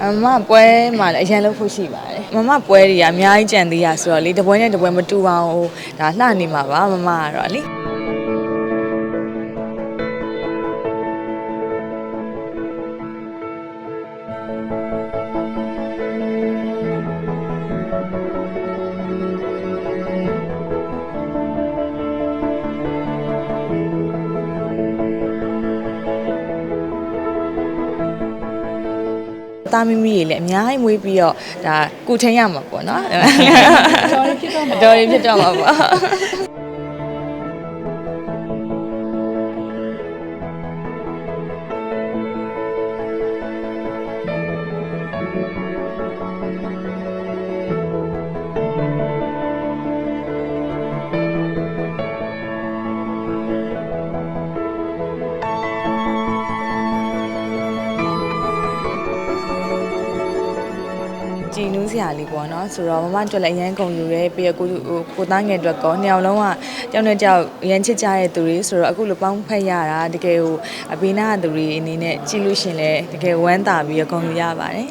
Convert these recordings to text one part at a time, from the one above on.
မမပွဲမှာလည်းအရင်လုပ်ဖို့ရှိပါတယ်မမပွဲတွေကအများကြီးကြံသေးရဆိုတော့လေတပွဲနဲ့တပွဲမတူအောင်ဟိုဒါလှနေမှာပါမမကတော့လေ သားမီမီတွေလည်းအများကြီးမွေးပြီးတော့ဒါကုထင်းရမှာပေါ့နော်တော်ရဖြစ်တော့မှာတော်ရင်ဖြစ်တော့မှာပေါ့ ကြည်နူးစရာလေးပေါ့နော်ဆိုတော့မမအတွက်လည်းအရန်ကုန်ယူရဲပြီးတော့ကိုဟိုကိုသားငယ်အတွက်ကောနှစ်ယောက်လုံးကကြောက်နေကြောက်အရန်ချစ်ကြတဲ့သူတွေဆိုတော့အခုလိုပေါင်းဖက်ရတာတကယ်ဟိုအဘေးနားကသူတွေအနေနဲ့ကြည့်လို့ရှရင်လည်းတကယ်ဝမ်းသာပြီးတော့ကုန်ယူရပါတယ်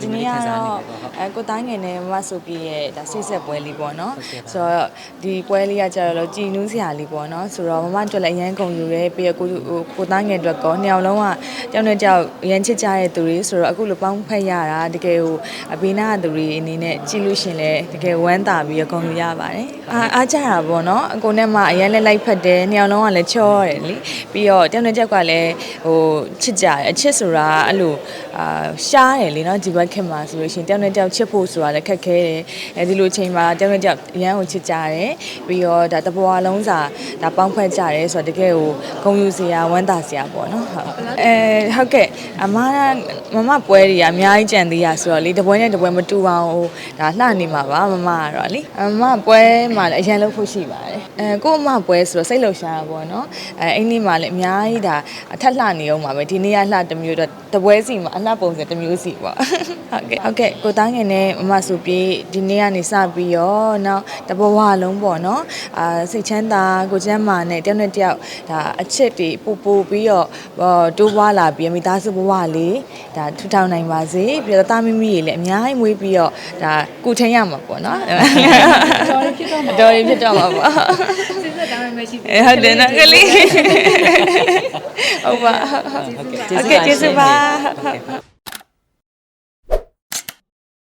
ဒီနေ့ကတော့အဲကိုတိုင်းငယ်နဲ့မမဆိုပြီးရဲ့ဒါဆိတ်ဆက်ပွဲလေးပေါ့နော်ဆိုတော့ဒီပွဲလေးကကြတော့လို့ကြည်နူးစရာလေးပေါ့နော်ဆိုတော့မမအတွက်လည်းအရန်ကုန်ယူရဲပြီးတော့ကိုဟိုကိုတိုင်းငယ်အတွက်ကောနှစ်ယောက်လုံးကကြောက်နေကြောက်အရန်ချစ်ကြတဲ့သူတွေဆိုတော့အခုလိုပေါင်းဖက်ရတာတကယ်ဟိုအဘေးနားကသူတွေအနေနဲ့ကြည့်လို့ရှရင်လည်းတကယ်ဝမ်းသာပြီးတော့ကုန်ယူရပါတယ်အားအားကြတာပေါ့နော်အကုန်နဲ့မှအရန်လည်းလိုက်ဖက်တယ်နှစ်ယောက်လုံးကလည်းချောတယ်လीပြီးတော့ကြောက်နေကြောက်ကလည်းဟိုချစ်ကြတယ်အချစ်ဆိုတာအဲ့လိုအာရှားတယ်လीနော်ဒီဘက်ခင်မှာဆိုလို့ရှရင်တယောက်နဲ့တယောက်ချစ်ဖို့ဆိုတာလည်းခက်ခဲတယ်အဲဒီလိုချိန်မှာတယောက်နဲ့တယောက်အရန်ကိုချစ်ကြတယ်ပြီးတော့ဒါတဘွားလုံးစာဒါပေါင်းဖွဲ့ကြတယ်ဆိုတော့တကယ်ကိုဂုဏ်ယူစရာဝမ်းသာစရာပေါ့နော်ဟုတ်အဲဟုတ်ကဲ့အမကမမပွဲတွေကအများကြီးကြံသေးရဆိုတော့လေတပွဲနဲ့တပွဲမတူအောင်ဟိုဒါလှနေမှာပါမမကတော့လေအမပွဲမှာလည်းအရင်လုပ်ဖို့ရှိပါတယ် အဲကို့အမပွဲဆိုတော့စိတ်လှုပ်ရှားတာပေါ့နော်အဲအဲ့ဒီမှာလည်းအများကြီးဒါအထက်လှနေအောင်ပါပဲဒီနေ့ကလှတစ်မျိုးတော့တပွဲစီမှာအလှပုံစံတစ်မျိုးစီပေါ့ဟုတ်ကဲ့ဟုတ်ကဲ့ကိုသားငယ်နဲ့မမဆိုပြေးဒီနေ့ကနေစပြီးတော့နောက်တဘဝလုံးပေါ့နော်အာစိတ်ချမ်းသာကိုချမ်းမာနဲ့တယောက်နဲ့တယောက်ဒါအချစ်တွေပို့ပို့ပြီးတော့ဟောတိုးပွားလာပြီးမိသားစုဘဝလေးဒါထူထောင်နိုင်ပါစေပြီးတော့သားမီမီတွေလည်းအများကြီးမွေးပြီးတော့ဒါကုထင်းရမှာပေါ့နော်တော်ရဖြစ် တော့မှာတော်ရင်ဖြစ်တော့မှာပေါ့စစ်စစ်တောင်းရမရှိသေးအဲဟုတ်တယ်နော်ကလေးဟုတ်ပါဟုတ်ကဲ့ကျေးဇူးပါ